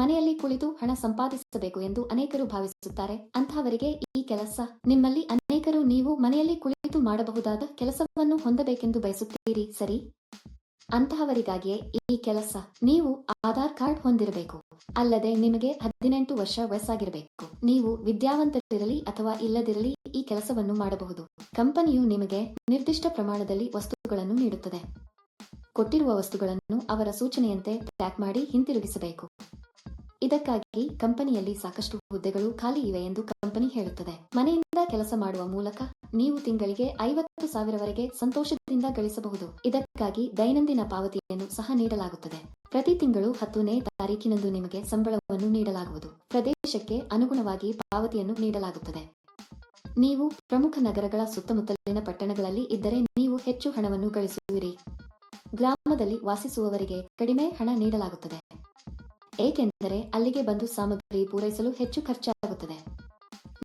ಮನೆಯಲ್ಲಿ ಕುಳಿತು ಹಣ ಸಂಪಾದಿಸಬೇಕು ಎಂದು ಅನೇಕರು ಭಾವಿಸುತ್ತಾರೆ. ಅಂತಹವರಿಗೆ ಈ ಕೆಲಸ ನಿಮ್ಮಲ್ಲಿ ಅನೇಕರು ನೀವು ಮನೆಯಲ್ಲಿ ಕುಳಿತು ಮಾಡಬಹುದಾದ ಕೆಲಸವನ್ನು ಹೊಂದಬೇಕೆಂದು ಬಯಸುತ್ತೀರಿ, ಸರಿ? ಅಂತಹವರಿಗಾಗಿಯೇ ಈ ಕೆಲಸ ನೀವು ಆಧಾರ್ ಕಾರ್ಡ್ ಹೊಂದಿರಬೇಕು. ಅಲ್ಲದೆ ನಿಮಗೆ ಹದಿನೆಂಟು ವರ್ಷ ವಯಸ್ಸಾಗಿರಬೇಕು. ನೀವು ವಿದ್ಯಾವಂತರಿರಲಿ ಅಥವಾ ಇಲ್ಲದಿರಲಿ ಈ ಕೆಲಸವನ್ನು ಮಾಡಬಹುದು. ಕಂಪನಿಯು ನಿಮಗೆ ನಿರ್ದಿಷ್ಟ ಪ್ರಮಾಣದಲ್ಲಿ ವಸ್ತುಗಳನ್ನು ನೀಡುತ್ತದೆ. ಕೊಟ್ಟಿರುವ ವಸ್ತುಗಳನ್ನು ಅವರ ಸೂಚನೆಯಂತೆ ಪ್ಯಾಕ್ ಮಾಡಿ ಹಿಂತಿರುಗಿಸಬೇಕು. ಇದಕ್ಕಾಗಿ ಕಂಪನಿಯಲ್ಲಿ ಸಾಕಷ್ಟು ಹುದ್ದೆಗಳು ಖಾಲಿ ಇವೆ ಎಂದು ಕಂಪನಿ ಹೇಳುತ್ತದೆ. ಮನೆಯಿಂದ ಕೆಲಸ ಮಾಡುವ ಮೂಲಕ ನೀವು ತಿಂಗಳಿಗೆ ಐವತ್ತು ಸಾವಿರವರೆಗೆ ಸಂತೋಷದಿಂದ ಗಳಿಸಬಹುದು. ಇದಕ್ಕಾಗಿ ದೈನಂದಿನ ಪಾವತಿಯನ್ನು ಸಹ ನೀಡಲಾಗುತ್ತದೆ. ಪ್ರತಿ ತಿಂಗಳು ಹತ್ತನೇ ತಾರೀಕಿನಂದು ನಿಮಗೆ ಸಂಬಳವನ್ನು ನೀಡಲಾಗುವುದು. ಪ್ರದೇಶಕ್ಕೆ ಅನುಗುಣವಾಗಿ ಪಾವತಿಯನ್ನು ನೀಡಲಾಗುತ್ತದೆ. ನೀವು ಪ್ರಮುಖ ನಗರಗಳ ಸುತ್ತಮುತ್ತಲಿನ ಪಟ್ಟಣಗಳಲ್ಲಿ ಇದ್ದರೆ ನೀವು ಹೆಚ್ಚು ಹಣವನ್ನು ಗಳಿಸುವಿರಿ. ಗ್ರಾಮದಲ್ಲಿ ವಾಸಿಸುವವರಿಗೆ ಕಡಿಮೆ ಹಣ ನೀಡಲಾಗುತ್ತದೆ. ಏಕೆಂದರೆ ಅಲ್ಲಿಗೆ ಬಂದು ಸಾಮಗ್ರಿ ಪೂರೈಸಲು ಹೆಚ್ಚು ಖರ್ಚಾಗುತ್ತದೆ.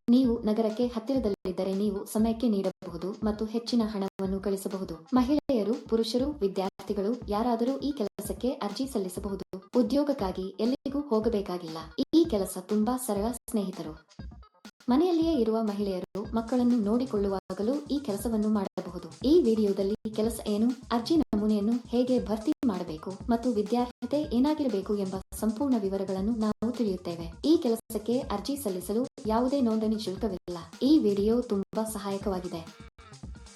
ನೀವು ನಗರಕ್ಕೆ ಹತ್ತಿರದಲ್ಲಿದ್ದರೆ ನೀವು ಸಮಯಕ್ಕೆ ನೀಡಬಹುದು ಮತ್ತು ಹೆಚ್ಚಿನ ಹಣವನ್ನು ಗಳಿಸಬಹುದು ಮಹಿಳೆಯರು, ಪುರುಷರು, ವಿದ್ಯಾರ್ಥಿಗಳು ಯಾರಾದರೂ ಈ ಕೆಲಸಕ್ಕೆ ಅರ್ಜಿ ಸಲ್ಲಿಸಬಹುದು. ಉದ್ಯೋಗಕ್ಕಾಗಿ ಎಲ್ಲಿಗೂ ಹೋಗಬೇಕಾಗಿಲ್ಲ. ಈ ಕೆಲಸ ತುಂಬಾ ಸರಳ ಸ್ನೇಹಿತರು. ಮನೆಯಲ್ಲಿಯೇ ಇರುವ ಮಹಿಳೆಯರು ಮಕ್ಕಳನ್ನು ನೋಡಿಕೊಳ್ಳುವಾಗಲೂ ಈ ಕೆಲಸವನ್ನು ಮಾಡಬಹುದು. ಈ ವಿಡಿಯೋದಲ್ಲಿ ಕೆಲಸ ಏನು, ಅರ್ಜಿ ನಮೂನೆಯನ್ನು ಹೇಗೆ ಭರ್ತಿ ಮಾಡಬೇಕು ಮತ್ತು ವಿದ್ಯಾರ್ಹತೆ ಏನಾಗಿರಬೇಕು ಎಂಬ ಸಂಪೂರ್ಣ ವಿವರಗಳನ್ನು ನಾವು ತಿಳಿಯುತ್ತೇವೆ. ಈ ಕೆಲಸಕ್ಕೆ ಅರ್ಜಿ ಸಲ್ಲಿಸಲು ಯಾವುದೇ ನೋಂದಣಿ ಶುಲ್ಕವಿಲ್ಲ. ಈ ವಿಡಿಯೋ ತುಂಬಾ ಸಹಾಯಕವಾಗಿದೆ.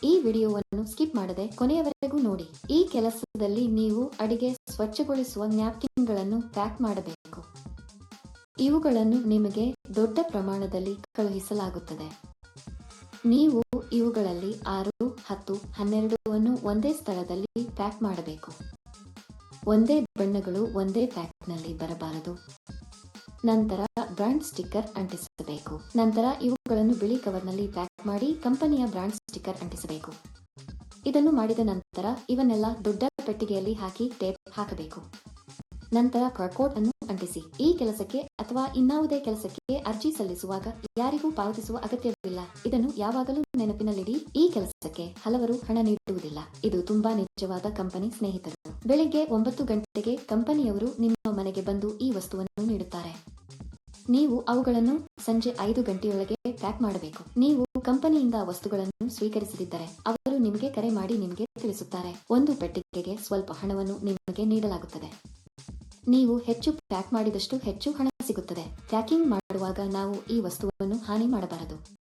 ಈ ವಿಡಿಯೋವನ್ನು ಸ್ಕಿಪ್ ಮಾಡದೆ ಕೊನೆಯವರೆಗೂ ನೋಡಿ. ಈ ಕೆಲಸದಲ್ಲಿ ನೀವು ಅಡಿಗೆ ಸ್ವಚ್ಛಗೊಳಿಸುವ ನ್ಯಾಪ್ಕಿನ್ಗಳನ್ನು ಪ್ಯಾಕ್ ಮಾಡಬೇಕು. ಇವುಗಳನ್ನು ನಿಮಗೆ ದೊಡ್ಡ ಪ್ರಮಾಣದಲ್ಲಿ ಕಳುಹಿಸಲಾಗುತ್ತದೆ. ನೀವು ಇವುಗಳಲ್ಲಿ ಆರು, ಹತ್ತು ಹನ್ನೆರಡು ಅನ್ನು ಒಂದೇ ಸ್ಥಳದಲ್ಲಿ ಪ್ಯಾಕ್ ಮಾಡಬೇಕು. ಒಂದೇ ಬಣ್ಣಗಳು ಒಂದೇ ಪ್ಯಾಕ್ನಲ್ಲಿ ಬರಬಾರದು. ನಂತರ ಬ್ರಾಂಡ್ ಸ್ಟಿಕ್ಕರ್ ಅಂಟಿಸಬೇಕು. ನಂತರ ಇವುಗಳನ್ನು ಬಿಳಿ ಕವರ್ನಲ್ಲಿ ಪ್ಯಾಕ್ ಮಾಡಿ ಕಂಪನಿಯ ಬ್ರಾಂಡ್ ಸ್ಟಿಕ್ಕರ್ ಅಂಟಿಸಬೇಕು. ಇದನ್ನು ಮಾಡಿದ ನಂತರ ಇವನ್ನೆಲ್ಲ ದೊಡ್ಡ ಪೆಟ್ಟಿಗೆಯಲ್ಲಿ ಹಾಕಿ ಟೇಪ್ ಹಾಕಬೇಕು. ನಂತರ ಕರ್ಕೋಟ್ ಅನ್ನು ಅಂಟಿಸಿ ಈ ಕೆಲಸಕ್ಕೆ ಅಥವಾ ಇನ್ನಾವುದೇ ಕೆಲಸಕ್ಕೆ ಅರ್ಜಿ ಸಲ್ಲಿಸುವಾಗ ಯಾರಿಗೂ ಪಾವತಿಸುವ ಅಗತ್ಯವಿಲ್ಲ. ಇದನ್ನು ಯಾವಾಗಲೂ ನೆನಪಿನಲ್ಲಿಡಿ, ಈ ಕೆಲಸಕ್ಕೆ ಹಲವರು ಹಣ ನೀಡುವುದಿಲ್ಲ. ಇದು ತುಂಬಾ ನಿಜವಾದ ಕಂಪನಿ ಸ್ನೇಹಿತರು. ಬೆಳಿಗ್ಗೆ ಒಂಬತ್ತು ಗಂಟೆಗೆ ಕಂಪನಿಯವರು ನಿಮ್ಮ ಮನೆಗೆ ಬಂದು ಈ ವಸ್ತುವನ್ನು ನೀಡುತ್ತಾರೆ. ನೀವು ಅವುಗಳನ್ನು ಸಂಜೆ ಐದು ಗಂಟೆಯೊಳಗೆ ಪ್ಯಾಕ್ ಮಾಡಬೇಕು. ನೀವು ಕಂಪನಿಯಿಂದ ವಸ್ತುಗಳನ್ನು ಸ್ವೀಕರಿಸದಿದ್ದರೆ ಅವರು ನಿಮಗೆ ಕರೆ ಮಾಡಿ ನಿಮಗೆ ತಿಳಿಸುತ್ತಾರೆ. ಒಂದು ಪೆಟ್ಟಿಗೆಗೆ ಸ್ವಲ್ಪ ಹಣವನ್ನು ನಿಮಗೆ ನೀಡಲಾಗುತ್ತದೆ. ನೀವು ಹೆಚ್ಚು ಪ್ಯಾಕ್ ಮಾಡಿದಷ್ಟು ಹೆಚ್ಚು ಹಣ ಸಿಗುತ್ತದೆ. ಪ್ಯಾಕಿಂಗ್ ಮಾಡುವಾಗ ನಾವು ಈ ವಸ್ತುವನ್ನು ಹಾನಿ ಮಾಡಬಾರದು.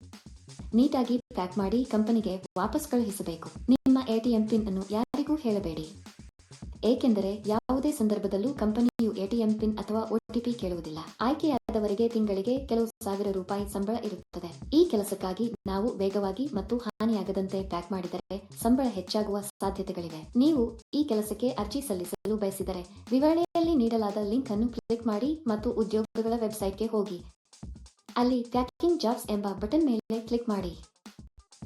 ನೀಟಾಗಿ ಪ್ಯಾಕ್ ಮಾಡಿ ಕಂಪನಿಗೆ ವಾಪಸ್ ಕಳುಹಿಸಬೇಕು. ನಿಮ್ಮ ಎಟಿಎಂ ಪಿನ್ ಅನ್ನು ಯಾರಿಗೂ ಹೇಳಬೇಡಿ. ಏಕೆಂದರೆ ಯಾವುದೇ ಸಂದರ್ಭದಲ್ಲೂ ಕಂಪನಿಯು ಎಟಿಎಂ ಪಿನ್ ಅಥವಾ ಒಟಿಪಿ ಕೇಳುವುದಿಲ್ಲ. ಆಯ್ಕೆಯಾದವರಿಗೆ ತಿಂಗಳಿಗೆ ಕೆಲವು ಸಾವಿರ ರೂಪಾಯಿ ಸಂಬಳ ಇರುತ್ತದೆ. ಈ ಕೆಲಸಕ್ಕಾಗಿ ನಾವು ವೇಗವಾಗಿ ಮತ್ತು ಹಾನಿಯಾಗದಂತೆ ಪ್ಯಾಕ್ ಮಾಡಿದರೆ ಸಂಬಳ ಹೆಚ್ಚಾಗುವ ಸಾಧ್ಯತೆಗಳಿವೆ. ನೀವು ಈ ಕೆಲಸಕ್ಕೆ ಅರ್ಜಿ ಸಲ್ಲಿಸಲು ಬಯಸಿದರೆ ವಿವರಣೆಯಲ್ಲಿ ನೀಡಲಾದ ಲಿಂಕ್ ಅನ್ನು ಕ್ಲಿಕ್ ಮಾಡಿ ಮತ್ತು ಉದ್ಯೋಗಗಳ ವೆಬ್ಸೈಟ್ಗೆ ಹೋಗಿ. ಅಲ್ಲಿ ಪ್ಯಾಕಿಂಗ್ ಜಾಬ್ಸ್ ಎಂಬ ಬಟನ್ ಮೇಲೆ ಕ್ಲಿಕ್ ಮಾಡಿ.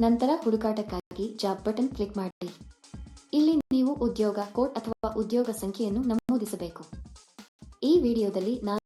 ನಂತರ ಹುಡುಕಾಟಕ್ಕಾಗಿ ಜಾಬ್ ಬಟನ್ ಕ್ಲಿಕ್ ಮಾಡಿ. ಇಲ್ಲಿ ನೀವು ಉದ್ಯೋಗ ಕೋಡ್ ಅಥವಾ ಉದ್ಯೋಗ ಸಂಖ್ಯೆಯನ್ನು ನಮೂದಿಸಬೇಕು. ಈ ವಿಡಿಯೋದಲ್ಲಿ ನಾನು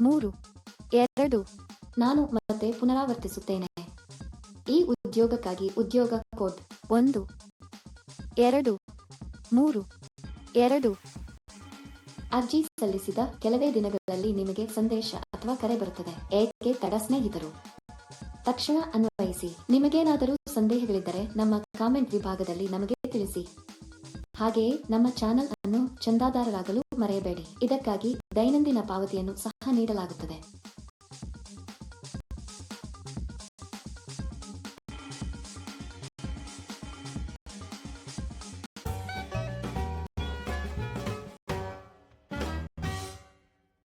ಮೂರು, ಎರಡು, ನಾನು ಮತ್ತೆ ಪುನರಾವರ್ತಿಸುತ್ತೇನೆ. ಈ ಉದ್ಯೋಗಕ್ಕಾಗಿ ಉದ್ಯೋಗ ಕೋಡ್ ಒಂದು, ಎರಡು, ಮೂರು, ಎರಡು. ಅರ್ಜಿ ಸಲ್ಲಿಸಿದ ಕೆಲವೇ ದಿನಗಳಲ್ಲಿ ನಿಮಗೆ ಸಂದೇಶ ಅಥವಾ ಕರೆ ಬರುತ್ತದೆ. ಏಕೆ ತಡ ಸ್ನೇಹಿತರು? ತಕ್ಷಣ ಅನ್ವಯಿಸಿ. ನಿಮಗೇನಾದರೂ ಸಂದೇಹಗಳಿದ್ದರೆ ನಮ್ಮ ಕಾಮೆಂಟ್ ವಿಭಾಗದಲ್ಲಿ ನಮಗೆ ತಿಳಿಸಿ. ಹಾಗೆಯೇ ನಮ್ಮ ಚಾನೆಲ್ ಅನ್ನು ಚಂದಾದಾರರಾಗಲು ಮರೆಯಬೇಡಿ. ಇದಕ್ಕಾಗಿ ದೈನಂದಿನ ಪಾವತಿಯನ್ನು ಸಹ ನೀಡಲಾಗುತ್ತದೆ.